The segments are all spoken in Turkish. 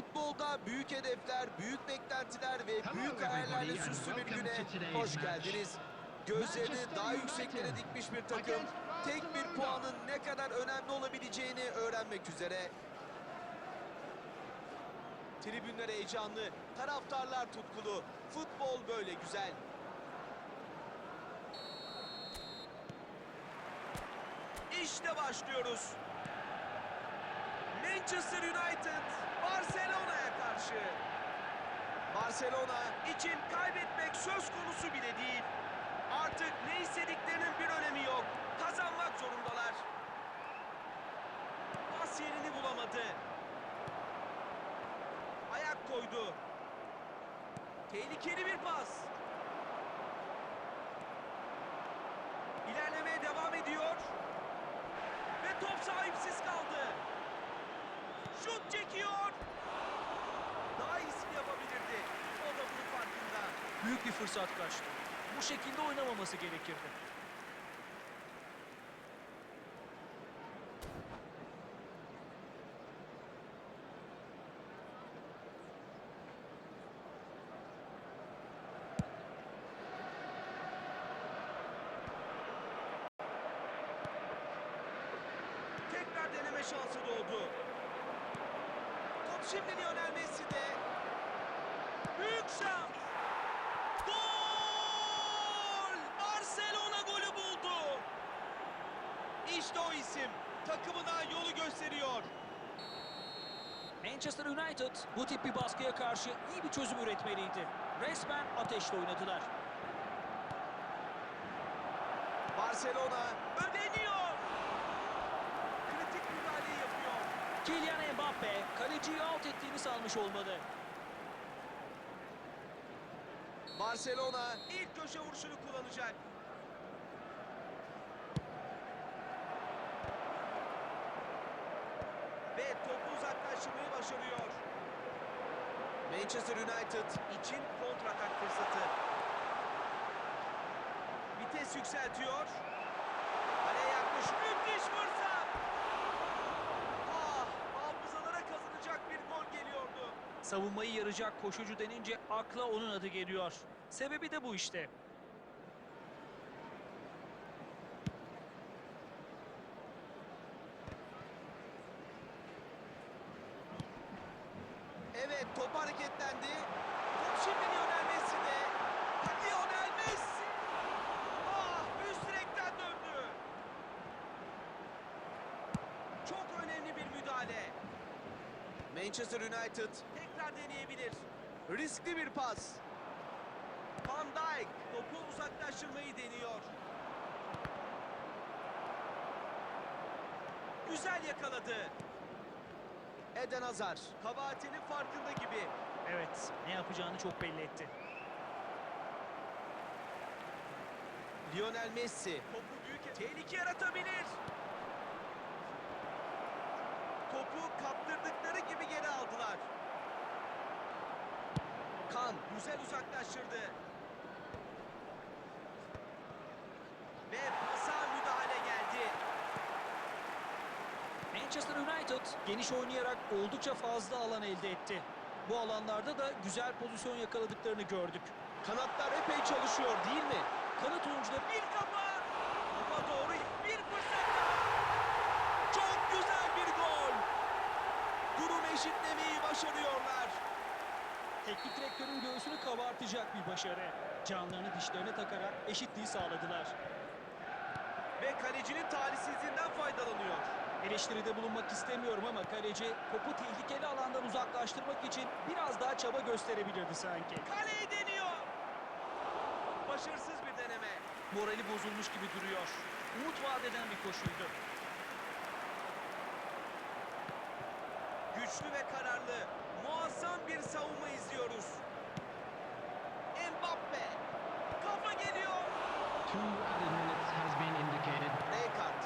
Futbolda büyük hedefler, büyük beklentiler ve Hello büyük hayallerle süslü bir güne hoş geldiniz. Gözlerini daha yükseklere dikmiş bir takım tek bir puanın ne kadar önemli olabileceğini öğrenmek üzere. Tribünler heyecanlı, taraftarlar tutkulu. Futbol böyle güzel. İşte başlıyoruz. Manchester United Barcelona'ya karşı. Barcelona için kaybetmek söz konusu bile değil. Artık ne istediklerinin bir önemi yok. Kazanmak zorundalar. Pas yerini bulamadı. Ayak koydu. Tehlikeli bir pas. İlerlemeye devam ediyor. Ve top sahipsiz kaldı. Şut çekiyor. Daha iyisini yapabilirdi. O da bunun farkında. Büyük bir fırsat kaçtı. Bu şekilde oynamaması gerekirdi. Şansı doğdu. Şimdi Lionel Messi'de. Büyük şans. Gol! Barcelona golü buldu. İşte o isim. Takımına yolu gösteriyor. Manchester United bu tip bir baskıya karşı iyi bir çözüm üretmeliydi. Resmen ateşle oynadılar. Barcelona ödeniyor. Kritik müdahaleyi yapıyor. Kylian kaleciyi alt ettiğini sanmış olmalı. Barcelona ilk köşe vuruşunu kullanacak. Ve topu uzaklaştırmayı başarıyor. Manchester United için kontratak fırsatı. Vites yükseltiyor. Kaleye yaklaş. Müthiş fırsat. Ah, hafızalara kazanacak bir gol geliyordu. Savunmayı yarayacak koşucu denince akla onun adı geliyor. Sebebi de bu işte. Evet top hareketlendi. Top şimdi Lionel Messi'de. Lionel Messi. Ah üst direkten döndü. Çok önemli bir müdahale. Manchester United deneyebilir. Riskli bir pas. Van Dijk topu uzaklaştırmayı deniyor. Güzel yakaladı. Eden Hazar kabahatinin farkında gibi. Evet, ne yapacağını çok belli etti. Lionel Messi. Topu büyük tehlike yaratabilir. Topu kaptırdıkları gibi geri aldılar. Kan güzel uzaklaştırdı. Ve pasa müdahale geldi. Manchester United geniş oynayarak oldukça fazla alan elde etti. Bu alanlarda da güzel pozisyon yakaladıklarını gördük. Kanatlar epey çalışıyor değil mi? Kanat oyuncuları Bir kafa. Topa doğru bir fırsat daha. Çok güzel bir gol. Durum eşitlemeyi başarıyorlar. Teknik direktörün göğsünü kabartacak bir başarı. Canlarını dişlerine takarak eşitliği sağladılar. Ve kalecinin talihsizliğinden faydalanıyor. Eleştiride bulunmak istemiyorum ama kaleci topu tehlikeli alandan uzaklaştırmak için biraz daha çaba gösterebilirdi sanki. Kaleyi deniyor. Başarısız bir deneme. Morali bozulmuş gibi duruyor. Umut vaat eden bir koşuydu. Güçlü ve kararlı, muazzam bir savunma izliyoruz. Mbappe. Kafa geliyor. Two added minutes has been indicated. Rijkaard.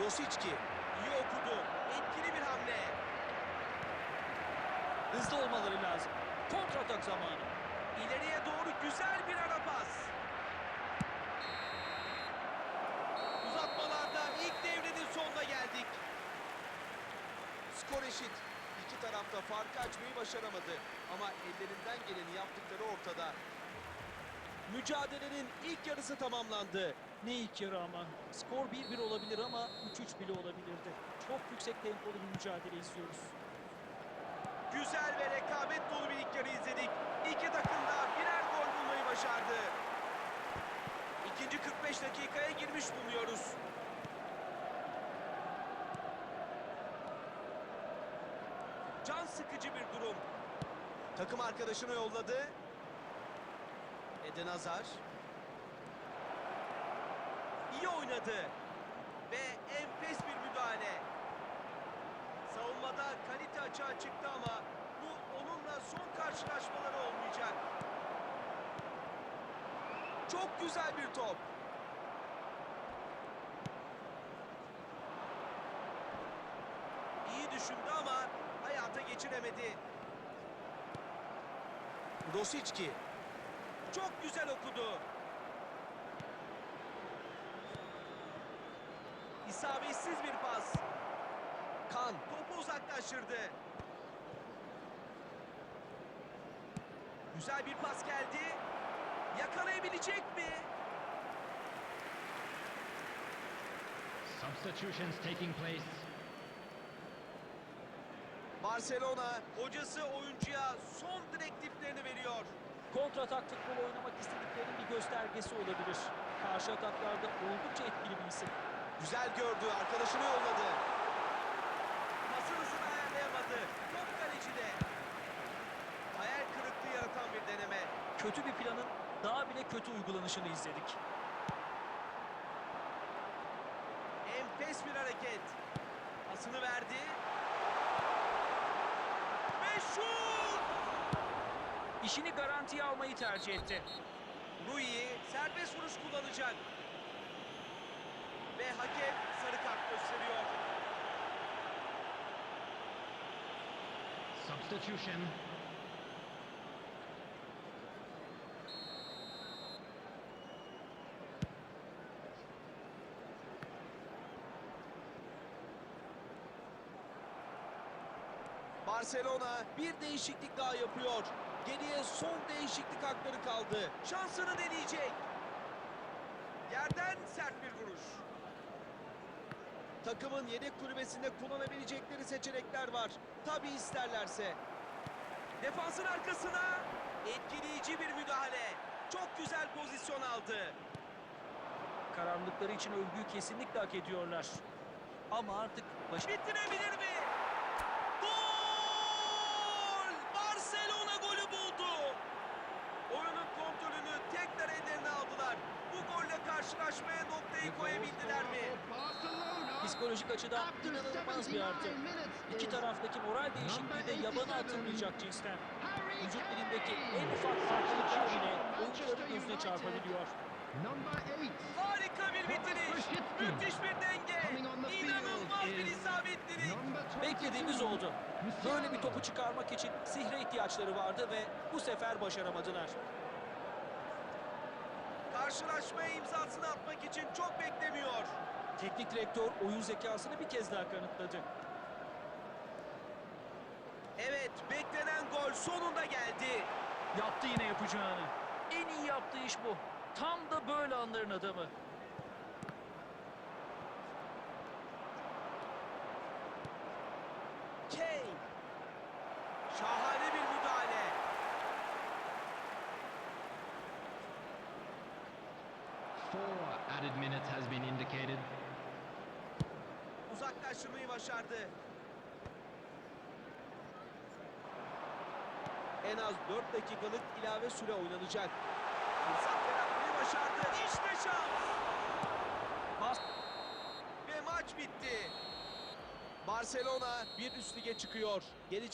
Rosicki. iyi okudu. Etkili bir hamle. Hızlı olmaları lazım. Kontratak zamanı. İleriye doğru güzel bir ara pas. Uzatmalarda ilk devrenin sonuna geldik. Skor eşit. Tarafta farkı açmayı başaramadı. Ama ellerinden geleni yaptıkları ortada. Mücadelenin ilk yarısı tamamlandı. Ne ilk yarı ama. Skor 1-1 olabilir ama 3-3 bile olabilirdi. Çok yüksek tempolu bir mücadele izliyoruz. Güzel ve rekabet dolu bir ilk yarı izledik. İki takım da birer gol bulmayı başardı. İkinci 45 dakikaya girmiş bulunuyoruz. Can sıkıcı bir durum. Takım arkadaşını yolladı. Eden Hazar. İyi oynadı. Ve enfes bir müdahale. Savunmada kalite açığa çıktı ama bu onunla son karşılaşmaları olmayacak. Çok güzel bir top. İyi düşündü ama hayata geçiremedi. Rosicki. Çok güzel okudu. İsabetsiz bir pas. Kan topu uzaklaştırdı. Güzel bir pas geldi. Yakalayabilecek mi? Substitutions taking place. Barcelona hocası oyuncuya son direktiflerini veriyor. Kontratak futbol oynamak istediklerinin bir göstergesi olabilir. Karşı ataklarda oldukça etkili bir isim. Güzel gördü, arkadaşını yolladı. Pasın hızını ayarlayamadı. Top kalecide. Hayal kırıklığı yaratan bir deneme. Kötü bir planın daha bile kötü uygulanışını izledik. Enfes bir hareket. Pasını verdi. Ve şut! İşini garantiye almayı tercih etti. Rui serbest vuruş kullanacak. Ve hakem sarı kart gösteriyor. Substitution. Barcelona bir değişiklik daha yapıyor. Geriye son değişiklik hakları kaldı. Şansını deneyecek. Yerden sert bir vuruş. Takımın yedek kulübesinde kullanabilecekleri seçenekler var. Tabi isterlerse. Defansın arkasına etkileyici bir müdahale. Çok güzel pozisyon aldı. Kararlılıkları için övgüyü kesinlikle hak ediyorlar. Ama artık baş... Bitirebilir mi? Gol! Barcelona golü buldu. Oyunun kontrolünü tekrar ellerine aldılar. Bu golle karşılaşmaya noktayı koyabildiler mi? Psikolojik açıdan inanılmaz bir artı. İki taraftaki moral değişikliği de yabana atılmayacak cinsten. Vücut dilindeki en ufak farklılıklar bile oyuncuların gözüne çarpabiliyor. Harika bir bitiriş. Müthiş bir denge. İnanılmaz bir is isabetlilik. Number 22. Beklediğimiz oldu. Böyle bir topu çıkarmak için sihre ihtiyaçları vardı ve bu sefer başaramadılar. Karşılaşmaya imzasını atmak için çok beklemiyor. Teknik direktör oyun zekasını bir kez daha kanıtladı. Evet, beklenen gol sonunda geldi. Yaptı yine yapacağını. En iyi yaptığı iş bu. Tam da böyle anların adamı. Kane. Şahane bir müdahale. Four added minutes has been indicated. Uzaklaştırmayı başardı. En az 4 dakikalık ilave süre oynanacak. Fırsat başardı. İşte şans. Bas- Ve maç bitti. Barcelona bir üst lige çıkıyor. Gelecek